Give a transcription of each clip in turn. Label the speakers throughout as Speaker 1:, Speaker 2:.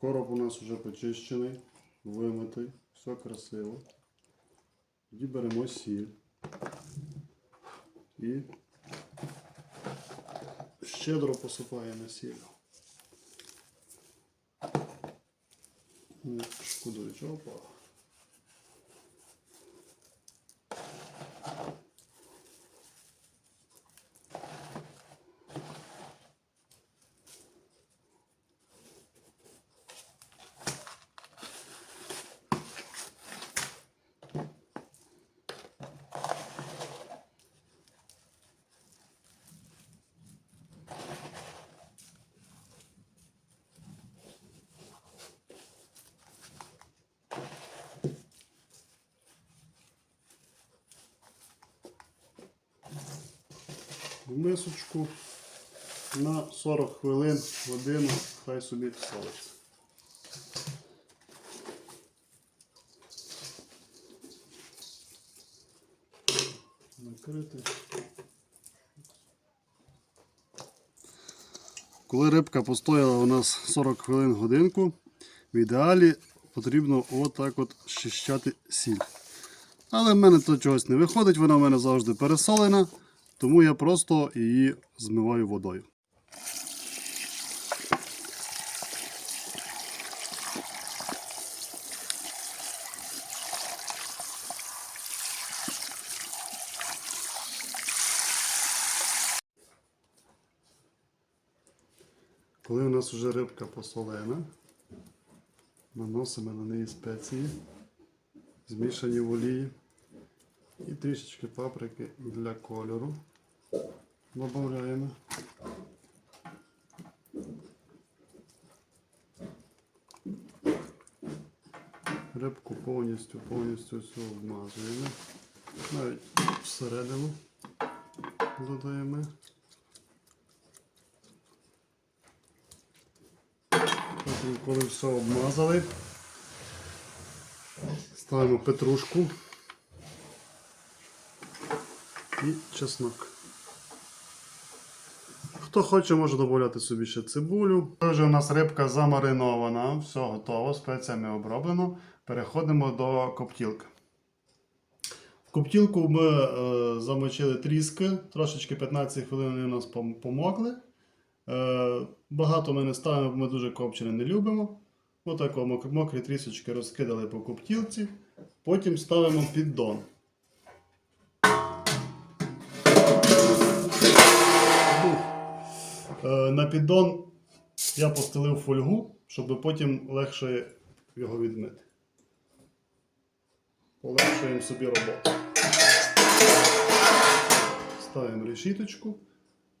Speaker 1: Короб у нас вже почищений, вимитий, все красиво. Тоді беремо сіль. І щедро посипаємо сіль. Шкодуючи, опа. В мисочку на 40 хвилин годину, хай собі солиться. Накрити. Коли рибка постояла у нас 40 хвилин годинку, в ідеалі потрібно отак от щищати сіль. Але в мене то чогось не виходить, вона в мене завжди пересолена, тому я просто її змиваю водою. Коли у нас вже рибка посолена, наносимо на неї спеції, змішані в олії і трішечки паприки для кольору додаємо. Рибку повністю, повністю всю обмазуємо. Навіть всередину додаємо. Потім, коли все обмазали, ставимо петрушку і чеснок. Хто хоче, може додати собі ще цибулю. Вже у нас рибка замаринована, все готово, спеціями оброблено. Переходимо до коптілки. В коптілку ми е, замочили тріски, трошечки 15 хвилин вони у нас пом- помокли. Е, багато ми не ставимо, бо ми дуже копчене не любимо. Отако мокрі трісочки розкидали по коптілці. Потім ставимо піддон. На піддон я постелив фольгу, щоб потім легше його відмити. Полегшуємо собі роботу. Ставимо решіточку.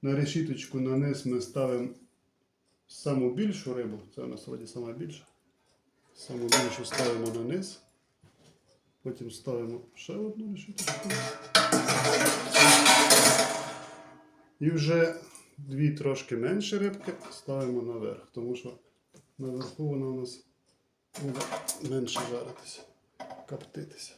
Speaker 1: На решіточку на низ ми ставимо саму більшу рибу. Це у нас вроді сама більша. Саму більшу ставимо на низ. Потім ставимо ще одну решіточку. І вже дві трошки менші рибки ставимо наверх, тому що наверху вона у нас буде менше жаритися, коптитися.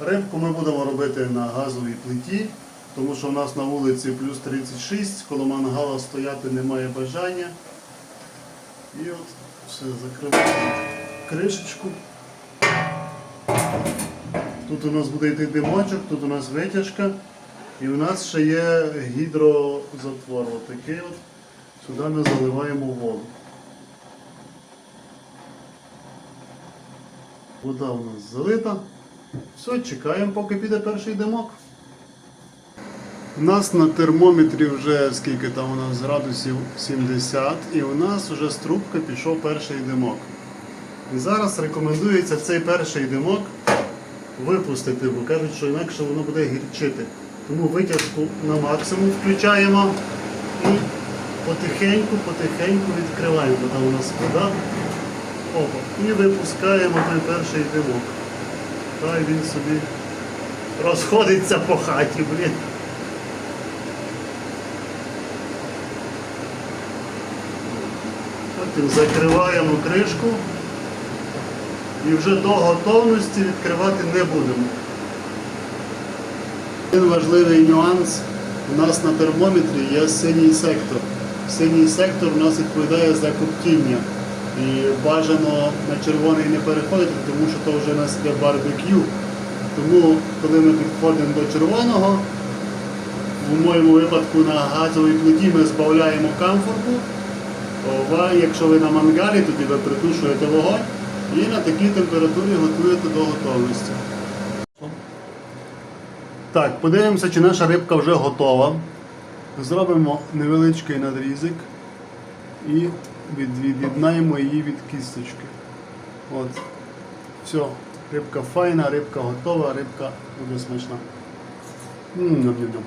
Speaker 1: Рибку ми будемо робити на газовій плиті, тому що у нас на вулиці плюс 36, коло мангала стояти немає бажання. І от все, закриваємо кришечку. Тут у нас буде йти димочок, тут у нас витяжка. І у нас ще є гідрозатвор. Отакий от. Сюди ми заливаємо воду. Вода у нас залита. Все, чекаємо, поки піде перший димок. У нас на термометрі вже скільки там у нас градусів 70 і у нас вже з трубки пішов перший димок. І зараз рекомендується цей перший димок випустити, бо кажуть, що інакше воно буде гірчити. Тому витяжку на максимум включаємо і потихеньку, потихеньку відкриваємо, там у нас вода. Опа. І випускаємо той перший димок. Хай він собі розходиться по хаті, блін. Потім закриваємо кришку і вже до готовності відкривати не будемо. Один важливий нюанс. У нас на термометрі є синій сектор. Синій сектор у нас відповідає за коптіння. І бажано на червоний не переходити, тому що то вже у нас йде барбекю. Тому, коли ми підходимо до червоного, в моєму випадку на газовій плиті ми збавляємо камфорку. Якщо ви на мангалі, тоді ви притушуєте вогонь і на такій температурі готуєте до готовності. Так, подивимося, чи наша рибка вже готова. Зробимо невеличкий надрізик і від- від'єднаємо її від кісточки. От. Все, рибка файна, рибка готова, рибка буде смачна. М, ням-ням-ням.